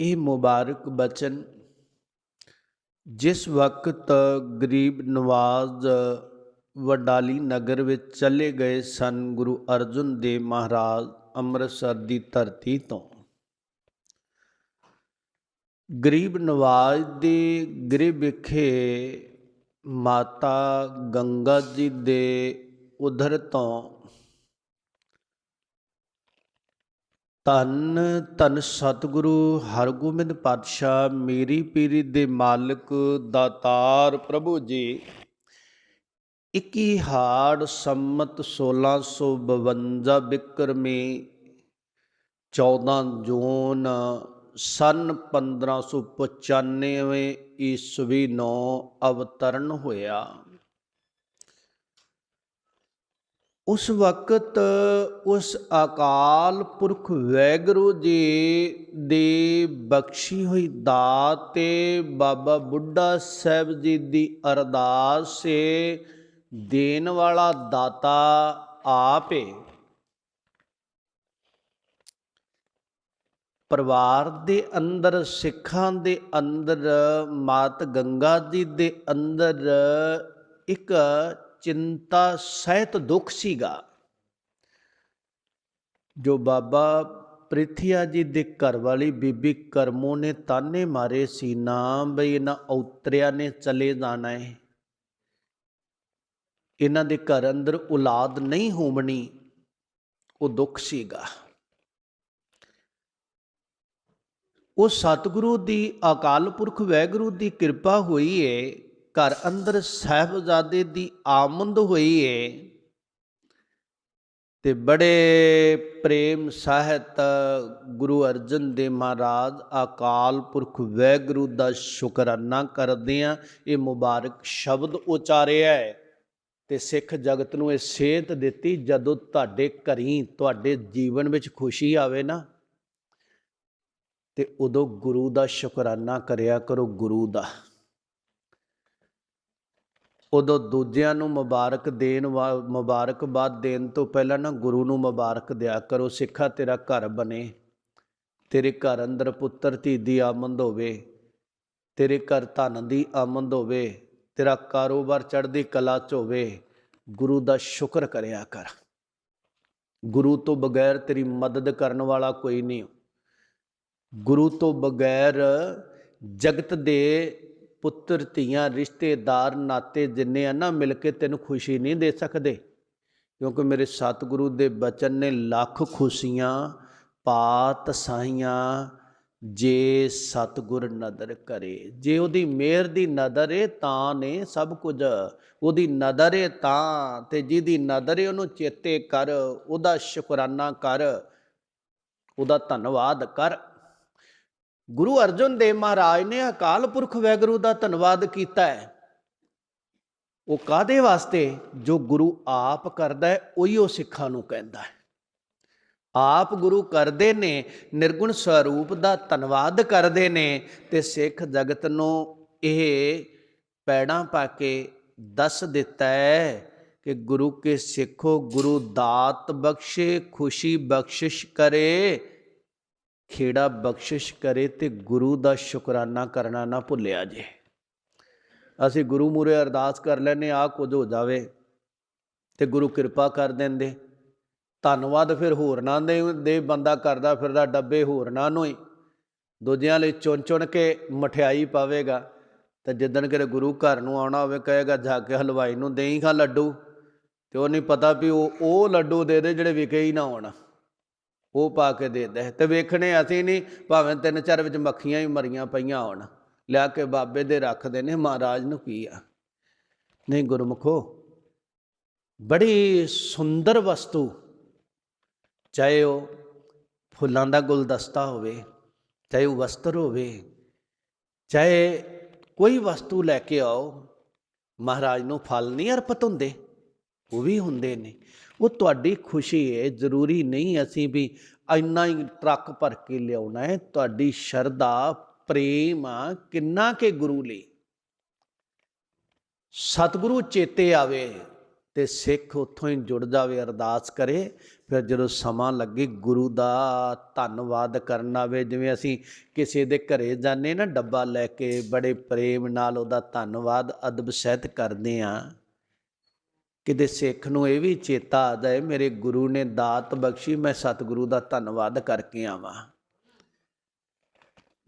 ਇਹ ਮੁਬਾਰਕ ਬਚਨ, ਜਿਸ ਵਕਤ ਗਰੀਬ ਨਵਾਜ਼ ਵਡਾਲੀ ਨਗਰ ਵਿੱਚ ਚਲੇ ਗਏ ਸਨ ਗੁਰੂ ਅਰਜਨ ਦੇਵ ਮਹਾਰਾਜ ਅੰਮ੍ਰਿਤਸਰ ਦੀ ਧਰਤੀ ਤੋਂ। ਗਰੀਬ ਨਵਾਜ਼ ਦੇ ਗ੍ਰਹਿ ਵਿਖੇ ਮਾਤਾ ਗੰਗਾ ਜੀ ਦੇ ਉਧਰ ਤੋਂ ਧੰਨ ਧੰਨ ਸਤਿਗੁਰੂ ਹਰਗੋਬਿੰਦ ਪਾਤਸ਼ਾਹ, ਮੇਰੀ ਪੀਰੀ ਦੇ ਮਾਲਕ, ਦਾਤਾਰ ਪ੍ਰਭੂ ਜੀ। 21 ਹਾੜ ਸੰਮਤ 1652 ਬਿਕਰਮੀ 14 ਜੂਨ ਸਨ 1595 ਈਸਵੀ ਨੂੰ ਅਵਤਰਨ ਹੋਇਆ। ਉਸ ਵਕਤ ਉਸ ਅਕਾਲ ਪੁਰਖ ਵੈਗਰੂ ਜੀ ਦੀ ਬਖਸ਼ੀ ਹੋਈ ਦਾਤ ਤੇ ਬਾਬਾ ਬੁੱਢਾ ਸਾਹਿਬ ਜੀ ਦੀ ਅਰਦਾਸ ਸੇ ਦੇਣ ਵਾਲਾ ਦਾਤਾ ਆਪੇ ਪਰਿਵਾਰ ਦੇ ਅੰਦਰ, ਸਿੱਖਾਂ ਦੇ ਅੰਦਰ, ਮਾਤ ਗੰਗਾ ਜੀ ਦੇ ਅੰਦਰ ਇੱਕ ਚਿੰਤਾ ਸਹਿਤ ਦੁੱਖ ਸੀਗਾ। ਜੋ ਬਾਬਾ ਪ੍ਰਿਥਿਆ ਜੀ ਦੇ ਘਰ ਵਾਲੀ ਬੀਬੀ ਕਰਮੋ ਨੇ ਤਾਨੇ ਮਾਰੇ ਸੀ, ਨਾ ਬਈ ਇਹਨਾਂ ਔਤਰਿਆਂ ਨੇ ਚਲੇ ਜਾਣਾ ਹੈ ਇਹਨਾਂ ਦੇ ਘਰ ਅੰਦਰ ਔਲਾਦ ਨਹੀਂ ਹੋਵਣੀ, ਉਹ ਦੁੱਖ ਸੀਗਾ। ਉਹ ਸਤਿਗੁਰੂ ਦੀ ਅਕਾਲ ਪੁਰਖ ਵੈਗੁਰੂ ਦੀ ਕਿਰਪਾ ਹੋਈ ਏ ਘਰ ਅੰਦਰ ਸਾਹਿਬਜ਼ਾਦੇ ਦੀ ਆਮਦ ਹੋਈ ਏ ਤੇ ਬੜੇ ਪ੍ਰੇਮ ਸਾਹਿਤ ਗੁਰੂ ਅਰਜਨ ਦੇਵ ਮਹਾਰਾਜ ਅਕਾਲ ਪੁਰਖ ਵੈਗੁਰੂ ਦਾ ਸ਼ੁਕਰਾਨਾ ਕਰਦੇ ਆ। ਇਹ ਮੁਬਾਰਕ ਸ਼ਬਦ ਉਚਾਰਿਆ ਹੈ ਤੇ ਸਿੱਖ ਜਗਤ ਨੂੰ ਇਹ ਸੇਧ ਦਿੱਤੀ ਜਦੋਂ ਤੁਹਾਡੇ ਘਰੀ ਤੁਹਾਡੇ ਜੀਵਨ ਵਿੱਚ ਖੁਸ਼ੀ ਆਵੇ ਨਾ। ਤੇ ਉਦੋਂ ਗੁਰੂ ਦਾ ਸ਼ੁਕਰਾਨਾ ਕਰਿਆ ਕਰੋ ਗੁਰੂ ਦਾ। ਉਦੋਂ ਦੂਜਿਆਂ ਨੂੰ ਮੁਬਾਰਕ ਦੇਣ ਮੁਬਾਰਕਬਾਦ ਦੇਣ ਤੋਂ ਪਹਿਲਾਂ ਨਾ ਗੁਰੂ ਨੂੰ ਮੁਬਾਰਕ ਦਿਆ ਕਰੋ, ਸਿੱਖਾ ਤੇਰਾ ਘਰ ਬਣੇ, ਤੇਰੇ ਘਰ ਅੰਦਰ ਪੁੱਤਰ, ਧੀ ਦੀ ਆਮਦ ਹੋਵੇ, ਤੇਰੇ ਘਰ ਧਨ ਦੀ ਆਮਦ ਹੋਵੇ, ਤੇਰਾ ਕਾਰੋਬਾਰ ਚੜ੍ਹਦੀ ਕਲਾ 'ਚ ਹੋਵੇ, ਗੁਰੂ ਦਾ ਸ਼ੁਕਰ ਕਰਿਆ ਕਰ। ਗੁਰੂ ਤੋਂ ਬਗੈਰ ਤੇਰੀ ਮਦਦ ਕਰਨ ਵਾਲਾ ਕੋਈ ਨਹੀਂ। ਗੁਰੂ ਤੋਂ ਬਗੈਰ ਜਗਤ ਦੇ ਪੁੱਤਰ, ਧੀਆਂ, ਰਿਸ਼ਤੇਦਾਰ, ਨਾਤੇ ਜਿੰਨੇ ਆ ਨਾ, ਮਿਲ ਕੇ ਤੈਨੂੰ ਖੁਸ਼ੀ ਨਹੀਂ ਦੇ ਸਕਦੇ। ਕਿਉਂਕਿ ਮੇਰੇ ਸਤਿਗੁਰੂ ਦੇ ਬਚਨ ਨੇ ਲੱਖ ਖੁਸ਼ੀਆਂ, ਪਾਤ ਸਾਈਆਂ, ਜੇ ਸਤਿਗੁਰ ਨਦਰ ਕਰੇ। ਜੇ ਉਹਦੀ ਮਿਹਰ ਦੀ ਨਦਰ ਏ, ਤਾਂ ਨੇ ਸਭ ਕੁਝ। ਉਹਦੀ ਨਦਰ ਏ ਤਾਂ, ਤੇ ਜਿਹਦੀ ਨਦਰ ਏ ਉਹਨੂੰ ਚੇਤੇ ਕਰ, ਉਹਦਾ ਸ਼ੁਕਰਾਨਾ ਕਰ, ਉਹਦਾ ਧੰਨਵਾਦ ਕਰ। ਗੁਰੂ ਅਰਜਨ ਦੇਵ ਮਹਾਰਾਜ ਨੇ ਅਕਾਲ ਪੁਰਖ ਵੈਗੁਰੂ ਦਾ ਧੰਨਵਾਦ ਕੀਤਾ ਹੈ। ਉਹ ਕਾਦੇ ਵਾਸਤੇ? ਜੋ ਗੁਰੂ ਆਪ ਕਰਦਾ ਹੈ, ਉਹੀ ਉਹ ਸਿੱਖਾਂ ਨੂੰ ਕਹਿੰਦਾ ਹੈ। ਆਪ ਗੁਰੂ ਕਰਦੇ ਨੇ, ਨਿਰਗੁਣ ਸਰੂਪ ਦਾ ਧੰਨਵਾਦ ਕਰਦੇ ਨੇ ਤੇ ਸਿੱਖ ਜਗਤ ਨੂੰ ਇਹ ਪੈੜਾਂ ਪਾ ਕੇ ਦੱਸ ਦਿੱਤਾ ਹੈ ਕਿ ਗੁਰੂ ਕੇ ਸਿੱਖੋ, ਗੁਰੂ ਦਾਤ ਬਖਸ਼ੇ, ਖੁਸ਼ੀ ਬਖਸ਼ਿਸ਼ ਕਰੇ। ਖੇੜਾ ਬਖਸ਼ਿਸ਼ ਕਰੇ ਤੇ ਗੁਰੂ ਦਾ ਸ਼ੁਕਰਾਨਾ ਕਰਨਾ ਨਾ ਭੁੱਲਿਆ ਜੇ। ਅਸੀਂ ਗੁਰੂ ਮੂਰੇ ਅਰਦਾਸ ਕਰ ਲੈਨੇ ਆ ਕੁਝ ਹੋ ਜਾਵੇ ਤੇ ਗੁਰੂ ਕਿਰਪਾ ਕਰ ਦਿੰਦੇ। ਧੰਨਵਾਦ ਫਿਰ ਹੋਰਨਾਂ ਦੇ ਦੇ ਬੰਦਾ ਕਰਦਾ ਫਿਰਦਾ, ਡੱਬੇ ਹੋਰਨਾਂ ਨੂੰ ਹੀ ਦੂਜਿਆਂ ਲਈ ਚੁਣ ਚੁਣ ਕੇ ਮਠਿਆਈ ਪਾਵੇਗਾ ਤੇ ਜਿੱਦਣ ਕਿਤੇ ਗੁਰੂ ਘਰ ਨੂੰ ਆਉਣਾ ਹੋਵੇ, ਕਹੇਗਾ, ਜਾ ਕੇ ਹਲਵਾਈ ਨੂੰ ਦੇਈ ਖਾ ਲੱਡੂ। ਤੇ ਉਹ ਨਹੀਂ ਪਤਾ ਵੀ ਉਹ ਉਹ ਲੱਡੂ ਦੇ ਦੇ ਜਿਹੜੇ ਵਿਕੇ ਹੀ ਨਾ ਹੋਣ। ਉਹ ਪਾ ਕੇ ਦੇਦਾ ਤੇ ਵੇਖਣੇ ਅਸੀਂ ਨਹੀਂ, ਭਾਵੇਂ ਤਿੰਨ ਚਾਰ ਵਿੱਚ ਮੱਖੀਆਂ ਹੀ ਮਰੀਆਂ ਪਈਆਂ ਹੋਣ। ਲਿਆ ਕੇ ਬਾਬੇ ਦੇ ਰੱਖਦੇ ਨੇ ਮਹਾਰਾਜ ਨੂੰ ਕੀ ਆ? ਨਹੀਂ ਗੁਰਮੁਖੋ, ਬੜੀ ਸੁੰਦਰ ਵਸਤੂ, ਚਾਹੇ ਉਹ ਫੁੱਲਾਂ ਦਾ ਗੁਲਦਸਤਾ ਹੋਵੇ, ਚਾਹੇ ਉਹ ਵਸਤਰ ਹੋਵੇ, ਚਾਹੇ ਕੋਈ ਵਸਤੂ ਲੈ ਕੇ ਆਓ, ਮਹਾਰਾਜ ਨੂੰ ਫਲ ਨਹੀਂ ਅਰਪਤ ਹੁੰਦੇ, ਉਹ ਵੀ ਹੁੰਦੇ ਨੇ। ਉਹ ਤੁਹਾਡੀ ਖੁਸ਼ੀ ਹੈ, ਜ਼ਰੂਰੀ ਨਹੀਂ ਅਸੀਂ ਵੀ ਇੰਨਾ ਹੀ ਟਰੱਕ ਭਰ ਕੇ ਲਿਆਉਣਾ ਹੈ। ਤੁਹਾਡੀ ਸ਼ਰਧਾ, ਪ੍ਰੇਮ ਕਿੰਨਾ ਕੇ ਗੁਰੂ ਲਈ। ਸਤਿਗੁਰੂ ਚੇਤੇ ਆਵੇ ਤੇ ਸਿੱਖ ਉੱਥੋਂ ਹੀ ਜੁੜ ਜਾਵੇ, ਅਰਦਾਸ ਕਰੇ। ਫਿਰ ਜਦੋਂ ਸਮਾਂ ਲੱਗੇ, ਗੁਰੂ ਦਾ ਧੰਨਵਾਦ ਕਰਨ ਆਵੇ। ਜਿਵੇਂ ਅਸੀਂ ਕਿਸੇ ਦੇ ਘਰੇ ਜਾਂਦੇ ਨਾ, ਡੱਬਾ ਲੈ ਕੇ ਬੜੇ ਪ੍ਰੇਮ ਨਾਲ ਉਹਦਾ ਧੰਨਵਾਦ ਅਦਬ ਸਹਿਤ ਕਰਦੇ ਆ ਕਿਤੇ ਸਿੱਖ ਨੂੰ ਇਹ ਵੀ ਚੇਤਾ ਆ ਜਾਏ, ਮੇਰੇ ਗੁਰੂ ਨੇ ਦਾਤ ਬਖਸ਼ੀ, ਮੈਂ ਸਤਿਗੁਰੂ ਦਾ ਧੰਨਵਾਦ ਕਰਕੇ ਆਵਾਂ।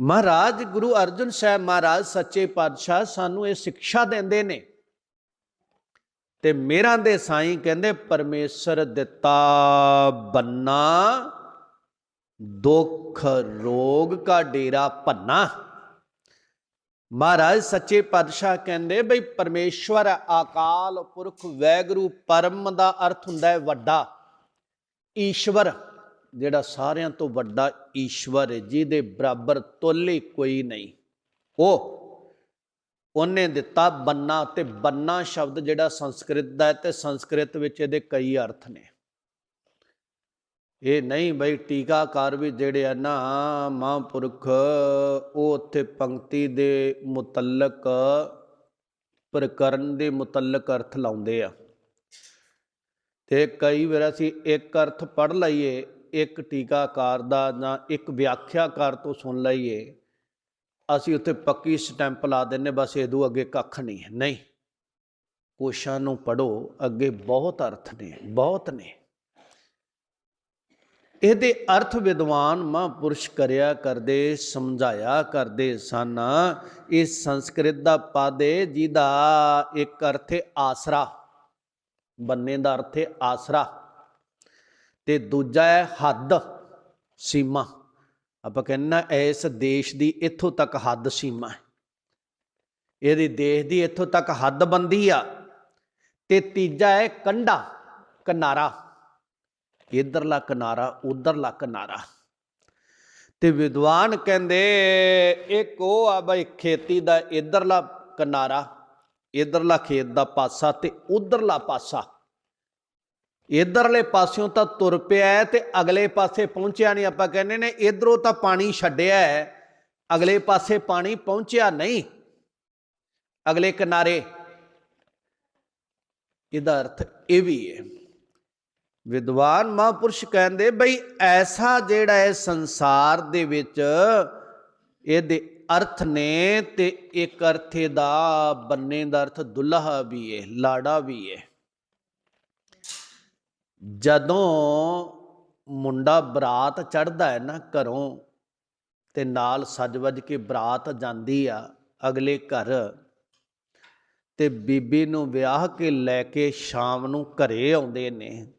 ਮਹਾਰਾਜ, ਗੁਰੂ ਅਰਜਨ ਸਾਹਿਬ ਮਹਾਰਾਜ, ਸੱਚੇ ਪਾਤਸ਼ਾਹ ਸਾਨੂੰ ਇਹ ਸਿੱਖਿਆ ਦਿੰਦੇ ਨੇ। ਤੇ ਮੇਰਾ ਦੇ ਸਾਈਂ ਕਹਿੰਦੇ, ਪਰਮੇਸ਼ਰ ਦਿੱਤਾ ਬੰਨਾ, ਦੁੱਖ ਰੋਗ ਕਾ ਡੇਰਾ ਭੰਨਾ। ਮਹਾਰਾਜ, ਸੱਚੇ ਪਾਤਸ਼ਾਹ ਕਹਿੰਦੇ ਬਈ ਪਰਮੇਸ਼ਵਰ ਆਕਾਲ ਪੁਰਖ ਵੈਗਰੂ ਪਰਮ ਦਾ ਅਰਥ ਹੁੰਦਾ ਹੈ ਵੱਡਾ। ਈਸ਼ਵਰ, ਜਿਹੜਾ ਸਾਰਿਆਂ ਤੋਂ ਵੱਡਾ ਈਸ਼ਵਰ ਹੈ, ਜਿਹਦੇ ਬਰਾਬਰ ਤੋਲੇ ਕੋਈ ਨਹੀਂ। ਉਹ ਉਹਨੇ ਦਿੱਤਾ ਬੰਨਾ ਤੇ ਬੰਨਾ ਸ਼ਬਦ ਜਿਹੜਾ ਸੰਸਕ੍ਰਿਤ ਦਾ ਹੈ ਤੇ ਸੰਸਕ੍ਰਿਤ ਵਿੱਚ ਇਹਦੇ ਕਈ ਅਰਥ ਨੇ। ਇਹ ਨਹੀਂ ਬਈ ਟੀਕਾਕਾਰ ਵੀ ਜਿਹੜੇ ਆ ਨਾ ਮਹਾਂਪੁਰਖ, ਉਹ ਉੱਥੇ ਪੰਕਤੀ ਦੇ ਮੁਤਲਕ ਪ੍ਰਕਰਨ ਦੇ ਮੁਤਲਕ ਅਰਥ ਲਾਉਂਦੇ ਆ। ਤੇ ਕਈ ਵਾਰ ਅਸੀਂ ਇੱਕ ਅਰਥ ਪੜ ਲਈਏ, ਇੱਕ ਟੀਕਾਕਾਰ ਦਾ ਜਾਂ ਇੱਕ ਵਿਆਖਿਆਕਾਰ ਤੋਂ ਸੁਣ ਲਈਏ, ਅਸੀਂ ਉੱਥੇ ਪੱਕੀ ਸਟੈਂਪ ਲਾ ਦਿੰਨੇ ਬਸ ਇਹਦੂ ਅੱਗੇ ਕੱਖ ਨਹੀਂ ਹੈ। ਨਹੀਂ, ਕੋਸ਼ਾਂ ਨੂੰ ਪੜੋ ਅੱਗੇ ਬਹੁਤ ਅਰਥ ਨੇ, ਬਹੁਤ ਨੇ। ਇਹਦੇ ਅਰਥ ਵਿਦਵਾਨ ਮਹਾਂਪੁਰਸ਼ ਕਰਿਆ ਕਰਦੇ, ਸਮਝਾਇਆ ਕਰਦੇ ਸਨ। ਇਹ ਸੰਸਕ੍ਰਿਤ ਦਾ ਪਦ ਹੈ ਜਿਹਦਾ ਇੱਕ ਅਰਥ ਹੈ ਆਸਰਾ। ਬੰਨੇ ਦਾ ਅਰਥ ਹੈ ਆਸਰਾ। ਤੇ ਦੂਜਾ ਹੈ ਹੱਦ, ਸੀਮਾ। ਆਪਾਂ ਕਹਿੰਨਾ ਇਸ ਦੇਸ਼ ਦੀ ਇੱਥੋਂ ਤੱਕ ਹੱਦ ਸੀਮਾ ਹੈ ਇਹਦੀ ਦੇਸ਼ ਦੀ ਇੱਥੋਂ ਤੱਕ ਹੱਦ ਬੰਦੀ ਆ। ਤੇ ਤੀਜਾ ਹੈ ਕੰਡਾ, ਕਿਨਾਰਾ। ਇਧਰਲਾ ਕਿਨਾਰਾ ਉਧਰਲਾ ਕਿਨਾਰਾ ਤੇ ਵਿਦਵਾਨ ਕਹਿੰਦੇ, ਇੱਕ ਉਹ ਆ ਬਈ, ਖੇਤੀ ਦਾ ਇਧਰਲਾ ਕਿਨਾਰਾ, ਇਧਰਲਾ ਖੇਤ ਦਾ ਪਾਸਾ ਤੇ ਉਧਰਲਾ ਪਾਸਾ। ਇਧਰਲੇ ਪਾਸਿਓਂ ਤਾਂ ਤੁਰ ਪਿਆ ਤੇ ਅਗਲੇ ਪਾਸੇ ਪਹੁੰਚਿਆ ਨਹੀਂ, ਆਪਾਂ ਕਹਿੰਦੇ ਨੇ, ਇਧਰੋਂ ਤਾਂ ਪਾਣੀ ਛੱਡਿਆ ਹੈ, ਅਗਲੇ ਪਾਸੇ ਪਾਣੀ ਪਹੁੰਚਿਆ ਨਹੀਂ। ਅਗਲੇ ਕਿਨਾਰੇ, ਇਹਦਾ ਅਰਥ ਇਹ ਵੀ ਹੈ। ਵਿਦਵਾਨ ਮਹਾਂਪੁਰਸ਼ ਕਹਿੰਦੇ ਬਈ ਐਸਾ ਜਿਹੜਾ ਹੈ ਸੰਸਾਰ ਦੇ ਵਿੱਚ ਇਹਦੇ ਅਰਥ ਨੇ ਤੇ ਇੱਕ ਅਰਥੇ ਦਾ, ਬੰਨੇ ਦਾ ਅਰਥ ਦੁਲਹਾ ਵੀ ਹੈ ਲਾੜਾ ਵੀ ਹੈ ਜਦੋਂ ਮੁੰਡਾ ਬਰਾਤ ਚੜਦਾ ਹੈ ਨਾ ਘਰੋਂ ਤੇ ਨਾਲ ਸਜ-ਵਜ ਕੇ ਬਰਾਤ ਜਾਂਦੀ ਆ ਅਗਲੇ ਘਰ ਤੇ ਬੀਬੀ ਨੂੰ ਵਿਆਹ ਕੇ ਲੈ ਕੇ ਸ਼ਾਮ ਨੂੰ ਘਰੇ ਆਉਂਦੇ ਨੇ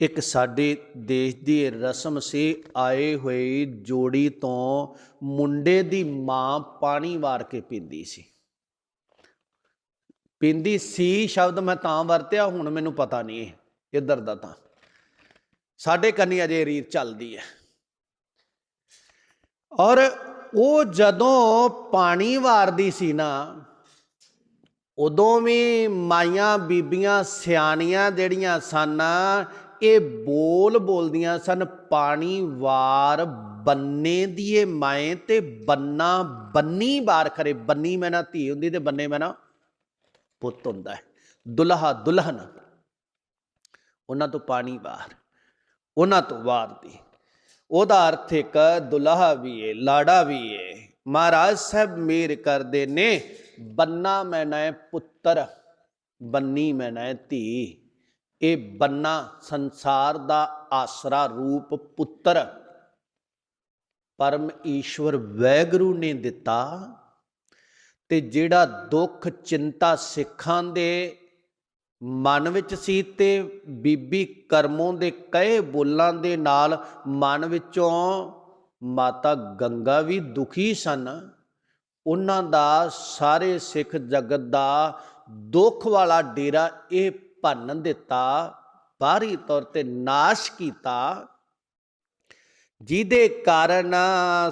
ਇੱਕ ਸਾਡੇ ਦੇਸ਼ ਦੀ ਰਸਮ ਸੀ, ਆਏ ਹੋਏ ਜੋੜੀ ਤੋਂ ਮੁੰਡੇ ਦੀ ਮਾਂ ਪਾਣੀ ਵਾਰ ਕੇ ਪੀਂਦੀ ਸੀ। ਪੀਂਦੀ ਸੀ ਸ਼ਬਦ ਮੈਂ ਤਾਂ ਵਰਤਿਆ, ਹੁਣ ਮੈਨੂੰ ਪਤਾ ਨਹੀਂ ਇੱਧਰ ਦਾ ਤਾਂ। ਸਾਡੇ ਕੰਨੀ ਅਜੇ ਰੀਤ ਚੱਲਦੀ ਹੈ। ਔਰ ਉਹ ਜਦੋਂ ਪਾਣੀ ਵਾਰਦੀ ਸੀ ਨਾ, ਉਦੋਂ ਵੀ ਮਾਈਆਂ ਬੀਬੀਆਂ ਸਿਆਣੀਆਂ ਜਿਹੜੀਆਂ ਸਨ ਇਹ ਬੋਲ ਬੋਲਦੀਆਂ ਸਨ, ਪਾਣੀ ਵਾਰ ਬੰਨੇ ਦੀਏ ਮਾਏ ਤੇ ਬੰਨਾ ਬੰਨੀ ਵਾਰ ਖਰੇ। ਬੰਨੀ ਮੈਂ ਨਾ ਧੀ ਹੁੰਦੀ ਤੇ ਬੰਨੇ ਮੈਂ ਨਾ ਪੁੱਤ ਹੁੰਦਾ ਹੈ। ਦੁਲਹਾ ਦੁਲਹਨ, ਉਹਨਾਂ ਤੋਂ ਪਾਣੀ ਵਾਰ, ਉਹਨਾਂ ਤੋਂ ਵਾਰ ਦੀ। ਉਹਦਾ ਅਰਥ ਇੱਕ, ਦੁਲਹਾ ਵੀ ਏ, ਲਾੜਾ ਵੀ ਏ। ਮਹਾਰਾਜ ਸਾਹਿਬ ਮੇਰ ਕਰਦੇ ਨੇ। ਬੰਨਾ ਮੈਨਾ ਪੁੱਤਰ, ਬੰਨੀ ਮੈਨਾ ਧੀ। ਇਹ ਬੰਨਾ ਸੰਸਾਰ ਦਾ ਆਸਰਾ ਰੂਪ ਪੁੱਤਰ। ਪਰਮ ਈਸ਼ਵਰ ਵੈਗਰੂ ਨੇ ਦਿੱਤਾ ਤੇ ਜਿਹੜਾ ਦੁੱਖ ਚਿੰਤਾ ਸਿੱਖਾਂ ਦੇ ਮਨ ਵਿੱਚ ਸੀ ਤੇ ਬੀਬੀ ਕਰਮੋਂ ਦੇ ਕਹੇ ਬੋਲਾਂ ਦੇ ਨਾਲ ਮਨ ਵਿੱਚੋਂ ਮਾਤਾ ਗੰਗਾ ਵੀ ਦੁਖੀ ਸਨ। ਉਹਨਾਂ ਦਾ ਸਾਰੇ ਸਿੱਖ ਜਗਤ ਦਾ ਦੁੱਖ ਵਾਲਾ ਡੇਰਾ ਇਹ ਭੰਨ ਦਿੱਤਾ, ਬਾਹਰੀ ਤੌਰ ਤੇ ਨਾਸ਼ ਕੀਤਾ। ਜਿਹਦੇ ਕਾਰਨ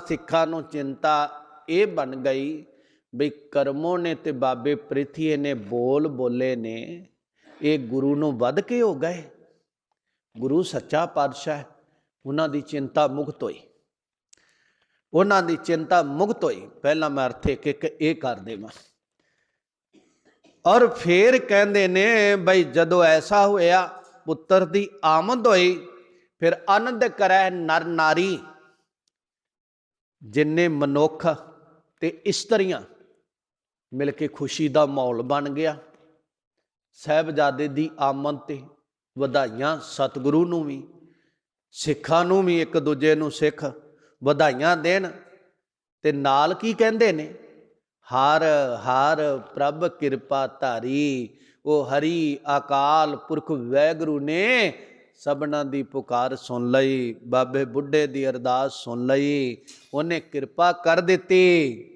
ਸਿੱਖਾਂ ਨੂੰ ਚਿੰਤਾ ਇਹ ਬਣ ਗਈ ਵੀ ਕਰਮੋਂ ਨੇ ਤੇ ਬਾਬੇ ਪ੍ਰਿਥੀਏ ਨੇ ਬੋਲ ਬੋਲੇ ਨੇ, ਇਹ ਗੁਰੂ ਨੂੰ ਵੱਧ ਕੇ ਹੋ ਗਏ। ਗੁਰੂ ਸੱਚਾ ਪਾਤਸ਼ਾਹ ਉਹਨਾਂ ਦੀ ਚਿੰਤਾ ਮੁਕਤ ਹੋਈ। ਉਹਨਾਂ ਦੀ ਚਿੰਤਾ ਮੁਕਤ ਹੋਈ। ਪਹਿਲਾਂ ਮੈਂ ਅਰਥ ਇੱਕ ਇੱਕ ਇਹ ਕਰ ਦੇਵਾਂ। ਔਰ ਫੇਰ ਕਹਿੰਦੇ ਨੇ, ਬਈ ਜਦੋਂ ਐਸਾ ਹੋਇਆ, ਪੁੱਤਰ ਦੀ ਆਮਦ ਹੋਈ, ਫਿਰ ਆਨੰਦ ਕਰੈ ਨਰ ਨਾਰੀ, ਜਿੰਨੇ ਮਨੁੱਖ ਤੇ ਇਸਤਰੀਆਂ ਮਿਲ ਕੇ ਖੁਸ਼ੀ ਦਾ ਮਾਹੌਲ ਬਣ ਗਿਆ। ਸਹਿਬਜ਼ਾਦੇ ਦੀ ਆਮਦ ਤੇ ਵਧਾਈਆਂ ਸਤਿਗੁਰੂ ਨੂੰ ਵੀ, ਸਿੱਖਾਂ ਨੂੰ ਵੀ ਇੱਕ ਦੂਜੇ ਨੂੰ ਸਿੱਖ ਵਧਾਈਆਂ ਦੇਣ। ਤੇ ਨਾਲ ਕੀ ਕਹਿੰਦੇ ਨੇ? ਹਰ ਹਰ ਪ੍ਰਭ ਕਿਰਪਾ ਧਾਰੀ, ਉਹ ਹਰੀ ਅਕਾਲ ਪੁਰਖ ਵੈਗੁਰੂ ਨੇ ਸਭਨਾਂ ਦੀ ਪੁਕਾਰ ਸੁਣ ਲਈ, ਬਾਬੇ ਬੁੱਢੇ ਦੀ ਅਰਦਾਸ ਸੁਣ ਲਈ, ਉਹਨੇ ਕਿਰਪਾ ਕਰ ਦਿੱਤੀ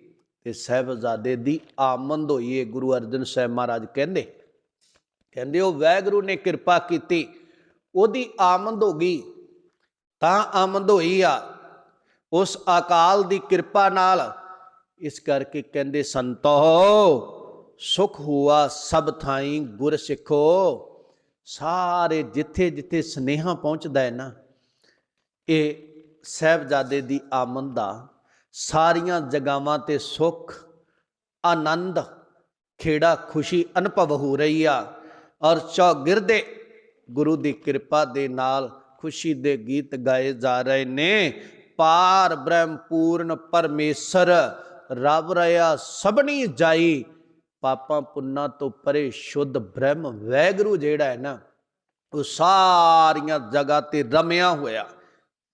ਤੇ ਸਹਿਬਜ਼ਾਦੇ ਦੀ ਆਮਦ ਹੋਈ ਹੈ ਗੁਰੂ ਅਰਜਨ ਸਾਹਿਬ ਮਹਾਰਾਜ ਕਹਿੰਦੇ ਕਹਿੰਦੇ ਉਹ ਵੈਗੁਰੂ ਨੇ ਕਿਰਪਾ ਕੀਤੀ, ਉਹਦੀ ਆਮਦ ਹੋ ਗਈ, ਤਾਂ ਆਮਦ ਹੋਈ ਆ, ਉਸ ਅਕਾਲ ਦੀ ਕਿਰਪਾ ਨਾਲ ਇਸ ਕਰਕੇ ਕਹਿੰਦੇ, ਸੰਤੋ, ਸੁਖ ਹੁਆ ਸਭ ਥਾਈ ਗੁਰ ਸਿੱਖੋ। ਸਾਰੇ ਜਿੱਥੇ ਜਿੱਥੇ ਸਨੇਹਾ ਪਹੁੰਚਦਾ ਹੈ ਨਾ, ਇਹ ਸਹਿਬਜ਼ਾਦੇ ਦੀ ਆਮਦ ਦਾ ਸਾਰੀਆਂ ਜਗਾਵਾਂ ਤੇ ਸੁਖ, ਆਨੰਦ, ਖੇੜਾ ਖੁਸ਼ੀ ਅਨੁਭਵ ਹੋ ਰਹੀ ਆ ਔਰ ਚੌਗਿਰਦੇ ਗੁਰੂ ਦੀ ਕਿਰਪਾ ਦੇ ਨਾਲ ਖੁਸ਼ੀ ਦੇ ਗੀਤ ਗਾਏ ਜਾ ਰਹੇ ਨੇ। ਪਾਰ ਬ੍ਰਹਮ ਪੂਰਨ ਪਰਮੇਸ਼ਰ ਰਬ ਰਿਆ ਸਭਨੀ ਜਾਈ। ਪਾਪਾਂ ਪੁੰਨਾਂ ਤੋਂ ਪਰੇ ਸ਼ੁੱਧ ਬ੍ਰਹਮ ਵੈਗਰੂ ਜਿਹੜਾ ਹੈ ਨਾ, ਉਹ ਸਾਰੀਆਂ ਜਗ੍ਹਾ ਤੇ ਰਮਿਆ ਹੋਇਆ।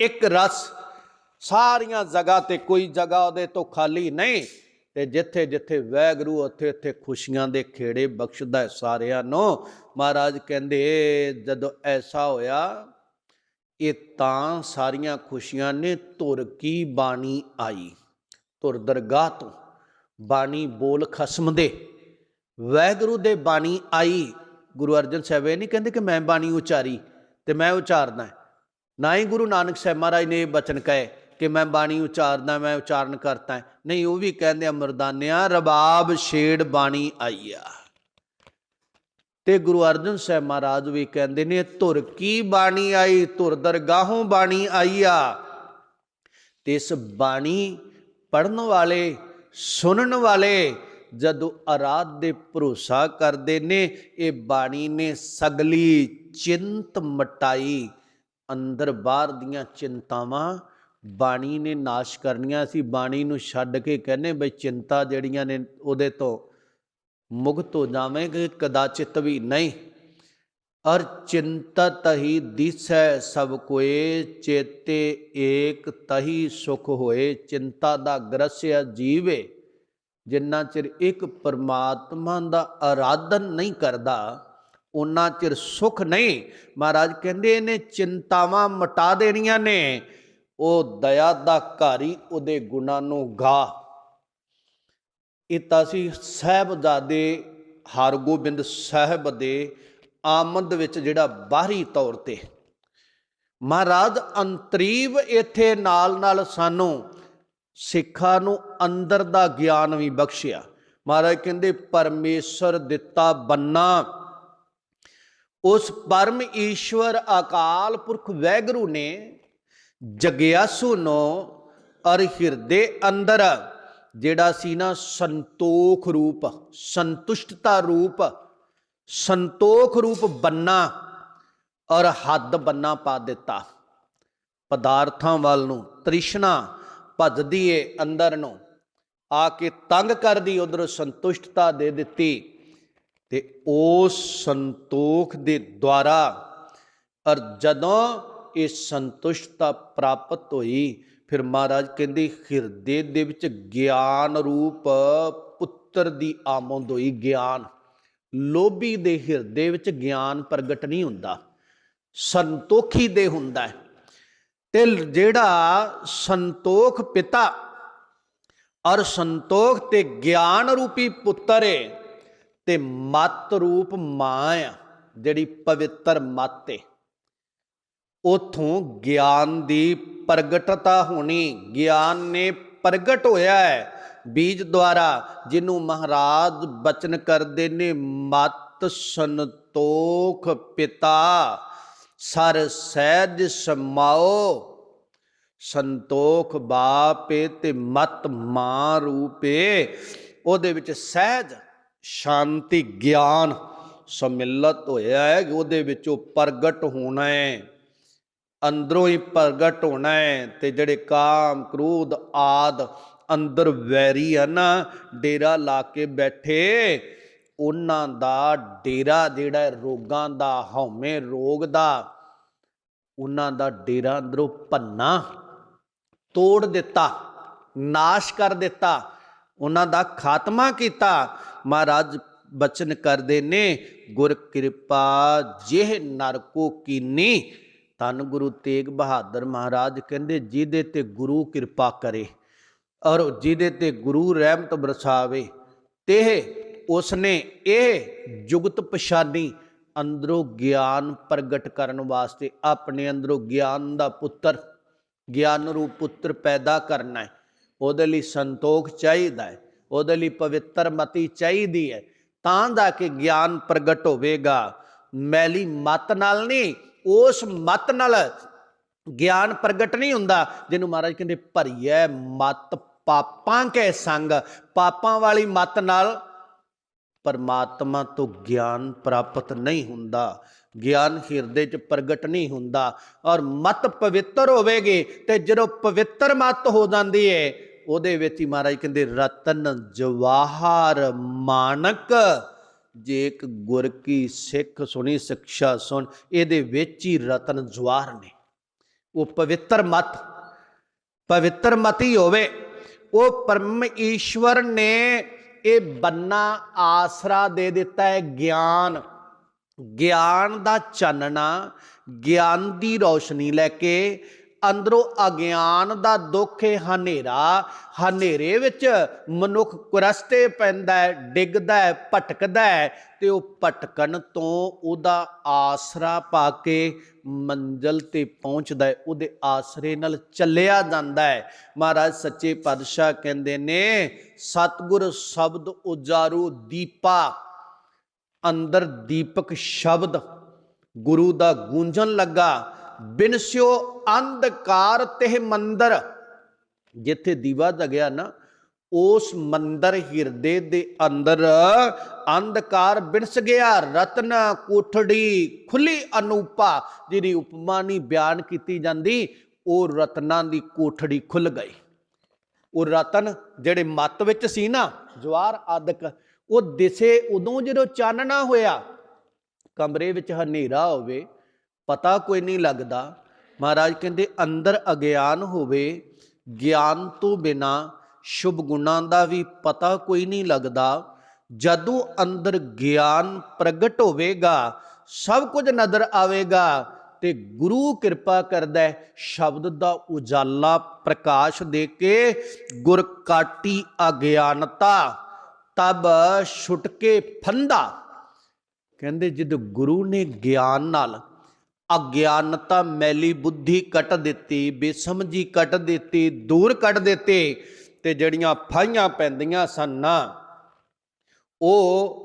ਇੱਕ ਰਸ ਸਾਰੀਆਂ ਜਗ੍ਹਾ ਤੇ, ਕੋਈ ਜਗ੍ਹਾ ਉਹਦੇ ਤੋਂ ਖਾਲੀ ਨਹੀਂ। ਤੇ ਜਿੱਥੇ ਜਿੱਥੇ ਵੈਗਰੂ, ਉੱਥੇ ਉੱਥੇ ਖੁਸ਼ੀਆਂ ਦੇ ਖੇੜੇ ਬਖਸ਼ਦਾ ਹੈ ਸਾਰਿਆਂ ਨੂੰ। ਮਹਾਰਾਜ ਕਹਿੰਦੇ, ਜਦੋਂ ਐਸਾ ਹੋਇਆ, ਇਹ ਤਾਂ ਸਾਰੀਆਂ ਖੁਸ਼ੀਆਂ ਨੇ, ਧੁਰ ਕੀ ਬਾਣੀ ਆਈ। ਧੁਰ ਦਰਗਾਹ ਤੋਂ ਬਾਣੀ ਬੋਲ ਖਸਮ ਦੇ। ਵੈਗੁਰੂ ਦੇ ਬਾਣੀ ਆਈ। ਗੁਰੂ ਅਰਜਨ ਸਾਹਿਬ ਇਹ ਨਹੀਂ ਕਹਿੰਦੇ ਕਿ ਮੈਂ ਬਾਣੀ ਉਚਾਰੀ ਤੇ ਮੈਂ ਉਚਾਰਨਾ ਨਾ ਹੀ ਗੁਰੂ ਨਾਨਕ ਸਾਹਿਬ ਮਹਾਰਾਜ ਨੇ ਇਹ ਬਚਨ ਕਹੇ ਕਿ ਮੈਂ ਬਾਣੀ ਉਚਾਰਦਾ, ਮੈਂ ਉਚਾਰਨ ਕਰਤਾ ਨਹੀਂ, ਉਹ ਵੀ ਕਹਿੰਦੇ ਅਮਰਦਾਨਿਆ, ਰਬਾਬ ਛੇੜ ਬਾਣੀ ਆਈਆ। ਤੇ ਗੁਰੂ ਅਰਜਨ ਸਾਹਿਬ ਮਹਾਰਾਜ ਵੀ ਕਹਿੰਦੇ ਨੇ, ਧੁਰ ਕੀ ਬਾਣੀ ਆਈ? ਧੁਰ ਦਰਗਾਹੋਂ ਬਾਣੀ ਆਈਆ। ਤੇ ਇਸ ਬਾਣੀ ਪੜਨ ਵਾਲੇ, ਸੁਣਨ ਵਾਲੇ ਜਦੋਂ ਅਰਾਧ ਦੇ ਭਰੋਸਾ ਕਰਦੇ ਨੇ, ਇਹ ਬਾਣੀ ਨੇ ਸਗਲੀ ਚਿੰਤ ਮਟਾਈ, ਅੰਦਰ ਬਾਹਰ ਦੀਆਂ ਚਿੰਤਾਵਾਂ ਬਾਣੀ ਨੇ ਨਾਸ਼ ਕਰਨੀਆਂ ਸੀ। ਬਾਣੀ ਨੂੰ ਛੱਡ ਕੇ ਕਹਿੰਦੇ ਬਈ ਚਿੰਤਾ ਜਿਹੜੀਆਂ ਨੇ ਉਹਦੇ ਤੋਂ ਮੁਕਤ ਹੋ ਜਾਵੇਂਗੇ, ਕਦਾਚਿਤ ਵੀ ਨਹੀਂ। ਅਰ ਚਿੰਤਤ ਹੀ ਦਿਸੈ ਸਭ ਕੋਏ, ਚੇਤੇ ਏਕ ਤਹੀ ਸੁਖ ਹੋਏ। ਚਿੰਤਾ ਦਾ ਗ੍ਰਸਿਆ ਜੀਵੇ, ਜਿੰਨਾ ਚਿਰ ਇੱਕ ਪਰਮਾਤਮਾ ਦਾ ਆਰਾਧਨ ਨਹੀਂ ਕਰਦਾ ਉਹਨਾਂ ਚਿਰ ਸੁਖ ਨਹੀਂ। ਮਹਾਰਾਜ ਕਹਿੰਦੇ ਨੇ, ਚਿੰਤਾਵਾਂ ਮਟਾ ਦੇਣੀਆਂ ਨੇ। ਉਹ ਦਇਆ ਦਾ ਘਾਰੀ ਉਹਦੇ ਗੁਣਾਂ ਨੂੰ ਗਾ ਇਹ ਤਾਂ ਸੀ ਸਹਿਬਜ਼ਾਦੇ ਹਰਗੋਬਿੰਦ ਸਾਹਿਬ ਦੇ ਆਮਦ ਵਿੱਚ ਜਿਹੜਾ ਬਾਹਰੀ ਤੌਰ ਤੇ। ਮਹਾਰਾਜ, ਅੰਤਰੀਵ ਇੱਥੇ ਨਾਲ ਨਾਲ ਸਾਨੂੰ ਸਿੱਖਾਂ ਨੂੰ ਅੰਦਰ ਦਾ ਗਿਆਨ ਵੀ ਬਖਸ਼ਿਆ। ਮਹਾਰਾਜ ਕਹਿੰਦੇ, ਪਰਮੇਸ਼ਰ ਦਿੱਤਾ ਬੰਨਾ। ਉਸ ਪਰਮ ਈਸ਼ਵਰ ਅਕਾਲ ਪੁਰਖ ਵੈਗਰੂ ਨੇ ਜਗਿਆਸੂ ਨੂੰ ਅਰ ਹਿਰਦੇ ਅੰਦਰ, ਜਿਹੜਾ ਸੀ ਨਾ ਸੰਤੋਖ ਰੂਪ, ਸੰਤੁਸ਼ਟਤਾ ਰੂਪ ਸੰਤੋਖ ਰੂਪ ਬੰਨਾ ਔਰ ਹੱਦ ਬੰਨਾ ਪਾ ਦਿੱਤਾ। ਪਦਾਰਥਾਂ ਵੱਲ ਨੂੰ ਤ੍ਰਿਸ਼ਨਾ ਭੱਜਦੀ ਏ ਅੰਦਰ ਨੂੰ। ਆ ਕੇ ਤੰਗ ਕਰਦੀ ਉਧਰ ਸੰਤੁਸ਼ਟਤਾ ਦੇ ਦਿੱਤੀ ਤੇ ਉਸ ਸੰਤੋਖ ਦੇ ਦੁਆਰਾ ਔਰ ਜਦੋਂ ਇਹ ਸੰਤੁਸ਼ਟਤਾ ਪ੍ਰਾਪਤ ਹੋਈ, ਫਿਰ ਮਹਾਰਾਜ ਕਹਿੰਦੇ ਹਿਰਦੇ ਦੇ ਵਿੱਚ ਗਿਆਨ ਰੂਪ ਪੁੱਤਰ ਦੀ ਆਮਦ ਹੋਈ ਗਿਆਨ। ਲੋਭੀ ਦੇ ਹਿਰਦੇ ਵਿੱਚ ਗਿਆਨ ਪ੍ਰਗਟ ਨਹੀਂ ਹੁੰਦਾ। ਸੰਤੋਖੀ ਦੇ ਹੁੰਦਾ ਹੈ। ਤੇ ਜਿਹੜਾ ਸੰਤੋਖ ਪਿਤਾ ਔਰ ਸੰਤੋਖ ਤੇ ਗਿਆਨ ਰੂਪੀ ਪੁੱਤਰ ਏ, ਤੇ ਮਤ ਰੂਪ ਮਾਂ ਆ, ਜਿਹੜੀ ਪਵਿੱਤਰ ਮਤ ਏ। ਉਥੋਂ ਗਿਆਨ ਦੀ ਪ੍ਰਗਟਤਾ ਹੋਣੀ, ਗਿਆਨ ਨੇ ਪ੍ਰਗਟ ਹੋਇਆ ਹੈ। ਬੀਜ ਦੁਆਰਾ, ਜਿਹਨੂੰ ਮਹਾਰਾਜ ਬਚਨ ਕਰਦੇ ਨੇ, ਮਤ ਸੰਤੋਖ ਪਿਤਾ, ਸਰ ਸਹਿਜ ਸਮਾਓ, ਸੰਤੋਖ ਬਾਪੇ ਤੇ ਮਤ ਮਾਂ ਰੂਪੇ, ਉਹਦੇ ਵਿੱਚ ਸਹਿਜ ਸ਼ਾਂਤੀ ਗਿਆਨ ਸਮਿਲਤ ਹੋਇਆ ਹੈ ਕਿ ਉਹਦੇ ਵਿੱਚੋਂ ਪ੍ਰਗਟ ਹੋਣਾ ਹੈ, ਅੰਦਰੋਂ ਹੀ ਪ੍ਰਗਟ ਹੋਣਾ ਹੈ, ਤੇ ਜਿਹੜੇ ਕਾਮ ਕ੍ਰੋਧ ਆਦ ਅੰਦਰ ਵੈਰੀ ਆ ਨਾ, ਡੇਰਾ ਲਾ ਕੇ ਬੈਠੇ। ਉਹਨਾਂ ਦਾ ਡੇਰਾ ਜਿਹੜਾ ਰੋਗਾਂ ਦਾ, ਹਉਮੈ ਰੋਗ ਦਾ, ਉਹਨਾਂ ਦਾ ਡੇਰਾ ਅੰਦਰੋਂ ਭੰਨਾ, ਤੋੜ ਦਿੱਤਾ, ਨਾਸ਼ ਕਰ ਦਿੱਤਾ, ਉਹਨਾਂ ਦਾ ਖਾਤਮਾ ਕੀਤਾ। ਮਹਾਰਾਜ ਬਚਨ ਕਰਦੇ ਨੇ, ਗੁਰ ਕਿਰਪਾ ਜਿਹ ਨਰਕੋ ਕੀਨੀ ਤਨ ਗੁਰੂ ਤੇਗ ਬਹਾਦਰ ਮਹਾਰਾਜ ਕਹਿੰਦੇ, ਜਿਹਦੇ ਤੇ ਗੁਰੂ ਕਿਰਪਾ ਕਰੇ। ਔਰ ਜਿਹਦੇ ਤੇ ਗੁਰੂ ਰਹਿਮਤ ਬਰਸਾਵੇ ਤੇ ਉਸਨੇ ਇਹ ਜੁਗਤ ਪਛਾਨੀ ਅੰਦਰੋਂ ਗਿਆਨ ਪ੍ਰਗਟ ਕਰਨ ਵਾਸਤੇ ਆਪਣੇ ਅੰਦਰੋਂ ਗਿਆਨ ਦਾ ਪੁੱਤਰ, ਗਿਆਨ ਰੂਪ ਪੁੱਤਰ ਪੈਦਾ ਕਰਨਾ ਹੈ। ਉਹਦੇ ਲਈ ਸੰਤੋਖ ਚਾਹੀਦਾ ਹੈ, ਉਹਦੇ ਲਈ ਪਵਿੱਤਰ ਮਤੀ ਚਾਹੀਦੀ ਹੈ, ਤਾਂ ਦਾ ਕਿ ਗਿਆਨ ਪ੍ਰਗਟ ਹੋਵੇਗਾ। ਮੈਲੀ ਮਤ ਨਾਲ ਨਹੀਂ, ਉਸ ਮਤ ਨਾਲ ਗਿਆਨ ਪ੍ਰਗਟ ਨਹੀਂ ਹੁੰਦਾ, ਜਿਹਨੂੰ ਮਹਾਰਾਜ ਕਹਿੰਦੇ ਭਰੀਐ ਮਤ ਪਾਪਾਂ ਕੇ ਸੰਗ, ਪਾਪਾਂ ਵਾਲੀ ਮਤ ਨਾਲ ਪਰਮਾਤਮਾ ਤੋਂ ਗਿਆਨ ਪ੍ਰਾਪਤ ਨਹੀਂ ਹੁੰਦਾ। ਗਿਆਨ ਹਿਰਦੇ 'ਚ ਪ੍ਰਗਟ ਨਹੀਂ ਹੁੰਦਾ ਔਰ ਮਤ ਪਵਿੱਤਰ ਹੋਵੇਗੀ ਤੇ ਜਦੋਂ ਪਵਿੱਤਰ ਮਤ ਹੋ ਜਾਂਦੀ ਹੈ ਉਹਦੇ ਵਿੱਚ ਹੀ ਮਹਾਰਾਜ ਕਹਿੰਦੇ, ਰਤਨ ਜਵਾਹਰ ਮਾਨਕ, ਜੇ ਇੱਕ ਗੁਰ ਕੀ ਸਿੱਖ ਸੁਣੀ, ਸਿੱਖਿਆ ਸੁਣ, ਇਹਦੇ ਵਿੱਚ ਹੀ ਰਤਨ ਜਵਾਹਰ ਨੇ। ਉਹ ਪਵਿੱਤਰ ਮਤ, ਪਵਿੱਤਰ ਮਤੀ ਹੋਵੇ। ਉਹ ਪਰਮ ਈਸ਼ਵਰ ਨੇ ਇਹ ਬੰਨਾ ਆਸਰਾ ਦੇ ਦਿੱਤਾ ਹੈ ਗਿਆਨ। ਗਿਆਨ ਦਾ ਚਾਨਣਾ, ਗਿਆਨ ਦੀ ਰੌਸ਼ਨੀ ਲੈ ਕੇ ਅੰਦਰੋਂ ਅਗਿਆਨ ਦਾ ਦੁੱਖ ਹੈ ਹਨੇਰਾ। ਹਨੇਰੇ ਵਿੱਚ ਮਨੁੱਖ ਕੁਰਸਤੇ ਪੈਂਦਾ ਹੈ, ਡਿੱਗਦਾ ਹੈ, ਭਟਕਦਾ ਹੈ ਤੇ ਉਹ ਭਟਕਣ ਤੋਂ ਉਹਦਾ ਆਸਰਾ ਪਾ ਕੇ ਮੰਜ਼ਲ ਤੇ ਪਹੁੰਚਦਾ ਹੈ। ਉਹਦੇ ਆਸਰੇ ਨਾਲ ਚੱਲਿਆ ਜਾਂਦਾ ਹੈ। ਮਹਾਰਾਜ ਸੱਚੇ ਪਾਤਸ਼ਾਹ ਕਹਿੰਦੇ ਨੇ, ਸਤਿਗੁਰ ਸ਼ਬਦ ਉਜਾਰੂ ਦੀਪਾ, ਅੰਦਰ ਦੀਪਕ ਸ਼ਬਦ ਗੁਰੂ ਦਾ ਗੂੰਜਣ ਲੱਗਾ। ਬਿਨਸਿਓ ਅੰਧਕਾਰ ਤੇ ਮੰਦਰ। ਜਿੱਥੇ ਦੀਵਾ ਜਗਿਆ ਨਾ, ਉਸ ਮੰਦਰ ਹਿਰਦੇ ਦੇ ਅੰਦਰ ਅੰਧਕਾਰ ਬਿਨਸ ਗਿਆ, ਰਤਨ ਕੋਠੜੀ ਖੁੱਲੀ ਅਨੂਪਾ, ਜਿਹਦੀ ਉਪਮਾ ਨਹੀਂ ਬਿਆਨ ਕੀਤੀ ਜਾਂਦੀ, ਉਹ ਰਤਨਾਂ ਦੀ ਕੋਠੜੀ ਖੁੱਲ ਗਈ। ਉਹ ਰਤਨ ਜਿਹੜੇ ਮੱਤ ਵਿੱਚ ਸੀ ਨਾ, ਜਵਾਰ ਆਦਿਕ, ਉਹ ਦਿਸੇ ਉਦੋਂ ਜਦੋਂ ਚਾਨਣਾ ਹੋਇਆ। ਕਮਰੇ ਵਿੱਚ ਹਨੇਰਾ ਹੋਵੇ ਪਤਾ ਕੋਈ ਨਹੀਂ ਲੱਗਦਾ। ਮਹਾਰਾਜ ਕਹਿੰਦੇ, ਅੰਦਰ ਅਗਿਆਨ ਹੋਵੇ, ਗਿਆਨ ਤੋਂ ਬਿਨਾ ਸ਼ੁਭ ਗੁਣਾਂ ਦਾ ਵੀ ਪਤਾ ਕੋਈ ਨਹੀਂ ਲੱਗਦਾ। ਜਦੋਂ ਅੰਦਰ ਗਿਆਨ ਪ੍ਰਗਟ ਹੋਵੇਗਾ, ਸਭ ਕੁਝ ਨਜ਼ਰ ਆਵੇਗਾ ਤੇ ਗੁਰੂ ਕਿਰਪਾ ਕਰਦਾ ਸ਼ਬਦ ਦਾ ਉਜਾਲਾ ਪ੍ਰਕਾਸ਼ ਦੇ ਕੇ ਗੁਰ ਕਾਟੀ ਅਗਿਆਨਤਾ, ਤਬ ਛੁਟਕੇ ਫੰਦਾ। ਕਹਿੰਦੇ, ਜਦ ਗੁਰੂ ਨੇ ਗਿਆਨ ਨਾਲ ਅਗਿਆਨਤਾ ਮੈਲੀ ਬੁੱਧੀ ਕੱਟ ਦਿੱਤੀ, ਬੇਸਮਝੀ ਕੱਟ ਦਿੱਤੀ, ਦੂਰ ਕੱਟ ਦਿੱਤੇ ਤੇ ਜਿਹੜੀਆਂ ਫਾਈਆਂ ਪੈਂਦੀਆਂ ਸਨ ਨਾ, ਉਹ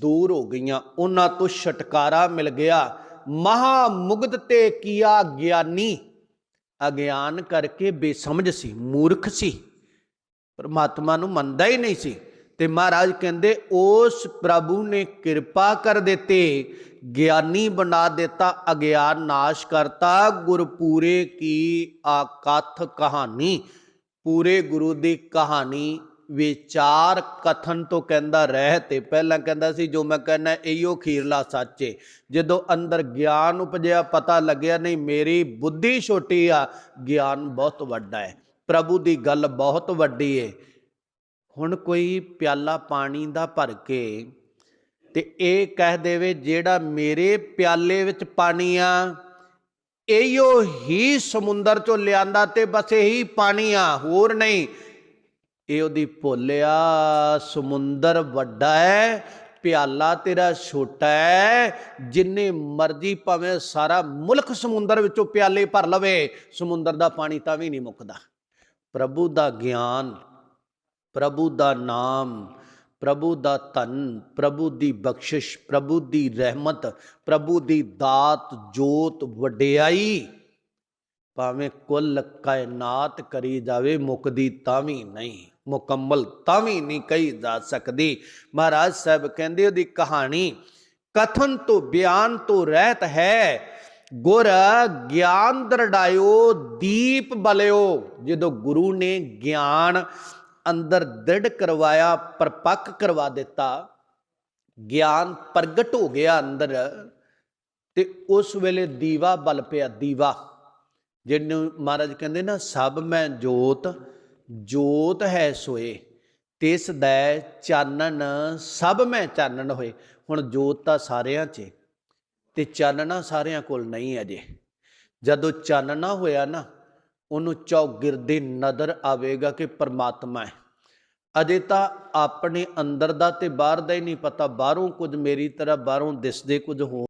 ਦੂਰ ਹੋ ਗਈਆਂ। ਉਹਨਾਂ ਤੋਂ ਛਟਕਾਰਾ ਮਿਲ ਗਿਆ। ਮਹਾ ਮੁਗਧ ਤੇ ਕੀਆ ਗਿਆਨੀ ਅਗਿਆਨ ਕਰਕੇ ਬੇਸਮਝ ਸੀ, ਮੂਰਖ ਸੀ। ਪਰਮਾਤਮਾ ਨੂੰ ਮੰਨਦਾ ਹੀ ਨਹੀਂ ਸੀ। ਤੇ ਮਹਾਰਾਜ ਕਹਿੰਦੇ, ਉਸ ਪ੍ਰਭੂ ਨੇ ਕਿਰਪਾ ਕਰ ਦਿੱਤੇ, ਗਿਆਨੀ ਬਣਾ ਦਿੱਤਾ, ਅਗਿਆਨ ਨਾਸ਼ ਕਰਤਾ, ਗੁਰਪੂਰੇ ਕੀ ਆਕਥ ਕਹਾਣੀ। ਪੂਰੇ ਗੁਰੂ ਦੀ ਕਹਾਣੀ ਵਿਚਾਰ ਕਥਨ ਤੋਂ ਕਹਿੰਦਾ, ਰਹਿ ਤੇ ਪਹਿਲਾਂ ਕਹਿੰਦਾ ਸੀ, ਜੋ ਮੈਂ ਕਹਿੰਦਾ ਇਹੋ ਖੀਰਲਾ ਸੱਚ ਏ। ਜਦੋਂ ਅੰਦਰ ਗਿਆਨ ਉਪਜਿਆ, ਪਤਾ ਲੱਗਿਆ, ਨਹੀਂ, ਮੇਰੀ ਬੁੱਧੀ ਛੋਟੀ ਆ, ਗਿਆਨ ਬਹੁਤ ਵੱਡਾ ਹੈ ਪ੍ਰਭੂ ਦੀ ਗੱਲ ਬਹੁਤ ਵੱਡੀ ਏ। ਹੁਣ ਕੋਈ ਪਿਆਲਾ ਪਾਣੀ ਦਾ ਭਰ ਕੇ ਤੇ ਇਹ ਕਹਿ ਦੇਵੇ, ਜਿਹੜਾ ਮੇਰੇ ਪਿਆਲੇ ਵਿੱਚ ਪਾਣੀ ਆ ਇਹੋ ਹੀ ਸਮੁੰਦਰ ਚੋਂ ਲਿਆਂਦਾ ਤੇ ਬਸ ਇਹੀ ਪਾਣੀ ਆ, ਹੋਰ ਨਹੀਂ। ਇਹ ਉਹਦੀ ਭੁੱਲਿਆ ਸਮੁੰਦਰ ਵੱਡਾ ਹੈ ਪਿਆਲਾ ਤੇਰਾ ਛੋਟਾ ਹੈ ਜਿੰਨੇ ਮਰਜ਼ੀ ਭਾਵੇਂ ਸਾਰਾ ਮੁਲਕ ਸਮੁੰਦਰ ਵਿੱਚੋਂ ਪਿਆਲੇ ਭਰ ਲਵੇ, ਸਮੁੰਦਰ ਦਾ ਪਾਣੀ ਤਾਂ ਵੀ ਨਹੀਂ ਮੁੱਕਦਾ। ਪ੍ਰਭੂ ਦਾ ਗਿਆਨ ਪ੍ਰਭੂ ਦਾ ਨਾਮ, ਪ੍ਰਭੂ ਦਾ ਧਨ, ਪ੍ਰਭੂ ਦੀ ਬਖਸ਼ਿਸ਼, ਪ੍ਰਭੂ ਦੀ ਰਹਿਮਤ, ਪ੍ਰਭੂ ਦੀ ਦਾਤ, ਜੋਤ, ਵਡਿਆਈ ਭਾਵੇਂ ਕੁੱਲ ਕਾਇਨਾਤ ਕਰੀ ਜਾਵੇ, ਮੁਕਦੀ ਤਾਂ ਵੀ ਨਹੀਂ, ਮੁਕੰਮਲ ਤਾਂ ਵੀ ਨਹੀਂ ਕਹੀ ਜਾ ਸਕਦੀ। ਮਹਾਰਾਜ ਸਾਹਿਬ ਕਹਿੰਦੇ ਉਹਦੀ ਕਹਾਣੀ, ਕਥਨ ਤੋਂ ਬਿਆਨ ਤੋਂ ਰਹਿਤ ਹੈ, ਗੁਰ ਗਿਆਨ ਦਰੜਾਇਓ, ਦੀਪ ਬਲਿਓ। ਜਦੋਂ ਗੁਰੂ ਨੇ ਗਿਆਨ ਅੰਦਰ ਦ੍ਰਿੜ ਕਰਵਾਇਆ ਪਰਪੱਕ ਕਰਵਾ ਦਿੱਤਾ ਗਿਆਨ ਪ੍ਰਗਟ ਹੋ ਗਿਆ ਅੰਦਰ ਤੇ ਉਸ ਵੇਲੇ ਦੀਵਾ ਬਲ ਪਿਆ ਦੀਵਾ। ਜਿਹਨੂੰ ਮਹਾਰਾਜ ਕਹਿੰਦੇ ਨਾ ਸਭ ਮੈਂ ਜੋਤ ਜੋਤ ਹੈ ਸੋਏ ਤਿਸ ਦੈ ਚਾਨਣ ਸਭ ਮੈਂ ਚਾਨਣ ਹੋਏ। ਹੁਣ ਜੋਤ ਤਾਂ ਸਾਰਿਆਂ 'ਚ ਏ, ਤੇ ਚਾਨਣਾ ਸਾਰਿਆਂ ਕੋਲ ਨਹੀਂ ਅਜੇ। ਜਦੋਂ ਚਾਨਣਾ ਹੋਇਆ ਨਾ ਉਹਨੂੰ ਚੌਗਿਰਦੇ ਨਜ਼ਰ ਆਵੇਗਾ ਕਿ ਪਰਮਾਤਮਾ ਹੈ। ਅਜੇ ਤਾਂ ਆਪਣੇ ਅੰਦਰ ਦਾ ਤੇ ਬਾਹਰ ਦਾ ਹੀ ਨਹੀਂ ਪਤਾ, ਬਾਹਰੋਂ ਕੁਝ ਮੇਰੀ ਤਰ੍ਹਾਂ, ਬਾਹਰੋਂ ਦਿਸਦੇ ਕੁਝ ਹੋ